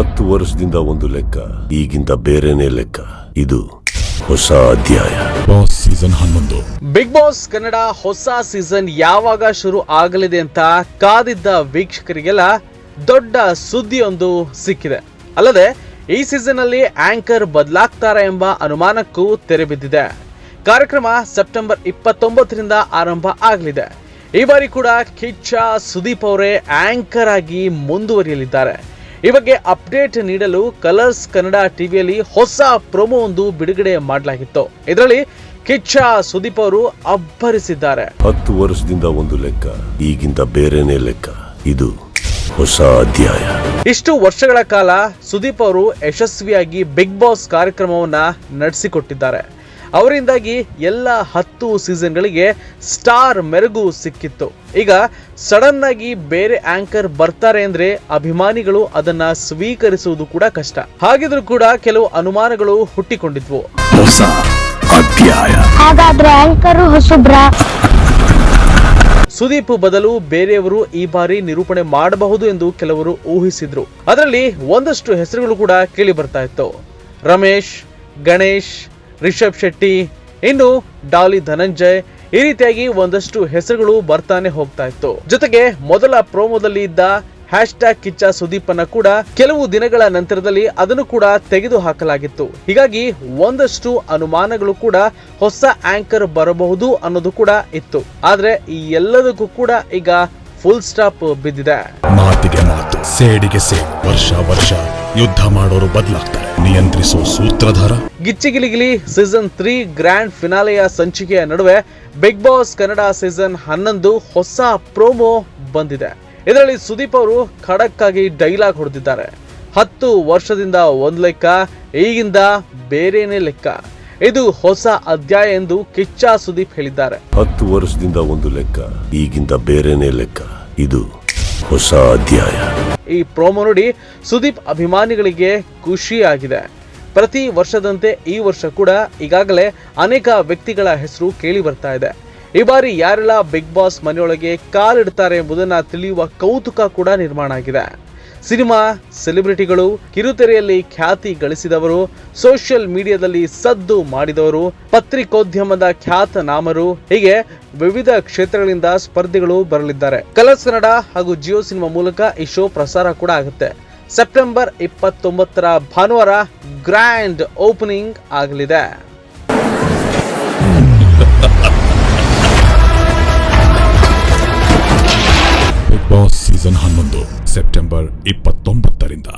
ಹತ್ತು ವರ್ಷದಿಂದ ಒಂದು ಲೆಕ್ಕ ಈಗಿಂದ ಬೇರೆನೇ ಲೆಕ್ಕ. ಇದು ಹೊಸ ಅಧ್ಯಾಯ. ಬಾಸ್ ಸೀಸನ್ ಹನ್ನೊಂದು. ಬಿಗ್ ಬಾಸ್ ಕನ್ನಡ ಹೊಸ ಸೀಸನ್ ಯಾವಾಗ ಶುರು ಆಗಲಿದೆ ಅಂತ ಕಾದಿದ್ದ ವೀಕ್ಷಕರಿಗೆಲ್ಲ ದೊಡ್ಡ ಸುದ್ದಿಯೊಂದು ಸಿಕ್ಕಿದೆ. ಅಲ್ಲದೆ ಈ ಸೀಸನ್ ಅಲ್ಲಿ ಆಂಕರ್ ಬದಲಾಗ್ತಾರಾ ಎಂಬ ಅನುಮಾನಕ್ಕೂ ತೆರೆ ಬಿದ್ದಿದೆ. ಕಾರ್ಯಕ್ರಮ ಸೆಪ್ಟೆಂಬರ್ ಇಪ್ಪತ್ತೊಂಬತ್ತರಿಂದ ಆರಂಭ ಆಗಲಿದೆ. ಈ ಬಾರಿ ಕೂಡ ಕಿಚ್ಚ ಸುದೀಪ್ ಅವರೇ ಆಂಕರ್ ಆಗಿ ಮುಂದುವರಿಯಲಿದ್ದಾರೆ. ಈ ಬಗ್ಗೆ ಅಪ್ಡೇಟ್ ನೀಡಲು ಕಲರ್ಸ್ ಕನ್ನಡ ಟಿವಿಯಲ್ಲಿ ಹೊಸ ಪ್ರೊಮೋ ಒಂದು ಬಿಡುಗಡೆ ಮಾಡಲಾಗಿತ್ತು. ಇದರಲ್ಲಿ ಕಿಚ್ಚ ಸುದೀಪ್ ಅವರು ಅಬ್ಬರಿಸಿದ್ದಾರೆ. ಹತ್ತು ವರ್ಷದಿಂದ ಒಂದು ಲೆಕ್ಕ ಈಗಿಂದ ಬೇರೆನೇ ಲೆಕ್ಕ. ಇದು ಹೊಸ ಅಧ್ಯಾಯ. ಇಷ್ಟು ವರ್ಷಗಳ ಕಾಲ ಸುದೀಪ್ ಅವರು ಯಶಸ್ವಿಯಾಗಿ ಬಿಗ್ ಬಾಸ್ ಕಾರ್ಯಕ್ರಮವನ್ನ ನಡೆಸಿಕೊಟ್ಟಿದ್ದಾರೆ. ಅವರಿಂದಾಗಿ ಎಲ್ಲ ಹತ್ತು ಸೀಸನ್ಗಳಿಗೆ ಸ್ಟಾರ್ ಮೆರುಗು ಸಿಕ್ಕಿತ್ತು. ಈಗ ಸಡನ್ ಆಗಿ ಬೇರೆ ಆಂಕರ್ ಬರ್ತಾರೆ ಅಂದ್ರೆ ಅಭಿಮಾನಿಗಳು ಅದನ್ನ ಸ್ವೀಕರಿಸುವುದು ಕೂಡ ಕಷ್ಟ. ಹಾಗಿದ್ರೂ ಕೂಡ ಕೆಲವು ಅನುಮಾನಗಳು ಹುಟ್ಟಿಕೊಂಡಿದ್ವು. ಹೊಸ ಅಧ್ಯಾಯ. ಹಾಗಾದ್ರೆ ಆಂಕರು ಹೊಸಬ್ರ? ಸುದೀಪ್ ಬದಲು ಬೇರೆಯವರು ಈ ಬಾರಿ ನಿರೂಪಣೆ ಮಾಡಬಹುದು ಎಂದು ಕೆಲವರು ಊಹಿಸಿದ್ರು. ಅದರಲ್ಲಿ ಒಂದಷ್ಟು ಹೆಸರುಗಳು ಕೂಡ ಕೇಳಿ ಬರ್ತಾ ಇತ್ತು. ರಮೇಶ್ ಗಣೇಶ್ ರಿಷಬ್ ಶೆಟ್ಟಿ. ಇನ್ನು ಡಾಲಿ ಧನಂಜಯ್, ಈ ರೀತಿಯಾಗಿ ಒಂದಷ್ಟು ಹೆಸರುಗಳು ಬರ್ತಾನೆ ಹೋಗ್ತಾ ಇತ್ತು. ಜೊತೆಗೆ ಮೊದಲ ಪ್ರೋಮೋದಲ್ಲಿ ಇದ್ದ ಹ್ಯಾಶ್ ಟ್ಯಾಗ್ ಕಿಚ್ಚ ಸುದೀಪನ್ನ ಕೂಡ ಕೆಲವು ದಿನಗಳ ನಂತರದಲ್ಲಿ ಅದನ್ನು ಕೂಡ ತೆಗೆದು ಹಾಕಲಾಗಿತ್ತು. ಹೀಗಾಗಿ ಒಂದಷ್ಟು ಅನುಮಾನಗಳು ಕೂಡ ಹೊಸ ಆಂಕರ್ ಬರಬಹುದು ಅನ್ನೋದು ಕೂಡ ಇತ್ತು. ಆದ್ರೆ ಈ ಎಲ್ಲದಕ್ಕೂ ಕೂಡ ಈಗ ಫುಲ್ ಸ್ಟಾಪ್ ಬಿದ್ದಿದೆ. ಮಾತಿಗೆ ಮಾತು, ಸೇಡಿಗೆ ಸೇ ವರ್ಷ ವರ್ಷ ಯುದ್ಧ ಮಾಡೋರು ಬದಲಾಗ್ತಾರೆ ನಿಯಂತ್ರಿಸೋ ಸೂತ್ರಧಾರ? ಗಿಚ್ಚಿಗಿಲಿಗಿಲಿ ಸೀಸನ್ ತ್ರೀ ಗ್ರ್ಯಾಂಡ್ ಫಿನಾಲೆಯ ಸಂಚಿಕೆಯ ನಡುವೆ ಬಿಗ್ ಬಾಸ್ ಕನ್ನಡ ಸೀಸನ್ ಹನ್ನೊಂದು ಹೊಸ ಪ್ರೋಮೋ ಬಂದಿದೆ. ಇದರಲ್ಲಿ ಸುದೀಪ್ ಅವರು ಖಡಕ್ ಆಗಿ ಡೈಲಾಗ್ ಹೊಡೆದಿದ್ದಾರೆ. ಹತ್ತು ವರ್ಷದಿಂದ ಒಂದ್ ಲೆಕ್ಕ ಈಗಿಂದ ಬೇರೆನೇ ಲೆಕ್ಕ. ಇದು ಹೊಸ ಅಧ್ಯಾಯ ಎಂದು ಕಿಚ್ಚ ಸುದೀಪ್ ಹೇಳಿದ್ದಾರೆ. ಹತ್ತು ವರ್ಷದಿಂದ ಒಂದು ಲೆಕ್ಕ ಈಗಿಂದ ಬೇರೆನೇ ಲೆಕ್ಕ. ಇದು ಹೊಸ ಅಧ್ಯಾಯ. ಈ ಪ್ರೋಮೋ ನೋಡಿ ಸುದೀಪ್ ಅಭಿಮಾನಿಗಳಿಗೆ ಖುಷಿಯಾಗಿದೆ. ಪ್ರತಿ ವರ್ಷದಂತೆ ಈ ವರ್ಷ ಕೂಡ ಈಗಾಗಲೇ ಅನೇಕ ವ್ಯಕ್ತಿಗಳ ಹೆಸರು ಕೇಳಿ ಬರ್ತಾ ಇದೆ. ಈ ಬಾರಿ ಯಾರೆಲ್ಲ ಬಿಗ್ ಬಾಸ್ ಮನೆಯೊಳಗೆ ಕಾಲಿಡ್ತಾರೆ ಎಂಬುದನ್ನು ತಿಳಿಯುವ ಕೌತುಕ ಕೂಡ ನಿರ್ಮಾಣ ಆಗಿದೆ. ಸಿನಿಮಾ ಸೆಲೆಬ್ರಿಟಿಗಳು ಕಿರುತೆರೆಯಲ್ಲಿ ಖ್ಯಾತಿ ಗಳಿಸಿದವರು, ಸೋಷಿಯಲ್ ಮೀಡಿಯಾದಲ್ಲಿ ಸದ್ದು ಮಾಡಿದವರು, ಪತ್ರಿಕೋದ್ಯಮದ ಖ್ಯಾತ ನಾಮರು ಹೀಗೆ ವಿವಿಧ ಕ್ಷೇತ್ರಗಳಿಂದ ಸ್ಪರ್ಧಿಗಳು ಬರಲಿದ್ದಾರೆ. ಕಲರ್ಸ್ ಕನ್ನಡ ಹಾಗೂ ಜಿಯೋ ಸಿನಿಮಾ ಮೂಲಕ ಈ ಶೋ ಪ್ರಸಾರ ಕೂಡ ಆಗುತ್ತೆ. ಸೆಪ್ಟೆಂಬರ್ ಇಪ್ಪತ್ತೊಂಬತ್ತರ ಭಾನುವಾರ ಗ್ರ್ಯಾಂಡ್ ಓಪನಿಂಗ್ ಆಗಲಿದೆ. ಬಾಸ್ ಸೀಸನ್ ಹನ್ನೊಂದು ಸೆಪ್ಟೆಂಬರ್ ಇಪ್ಪತ್ತೊಂಬತ್ತರಿಂದ.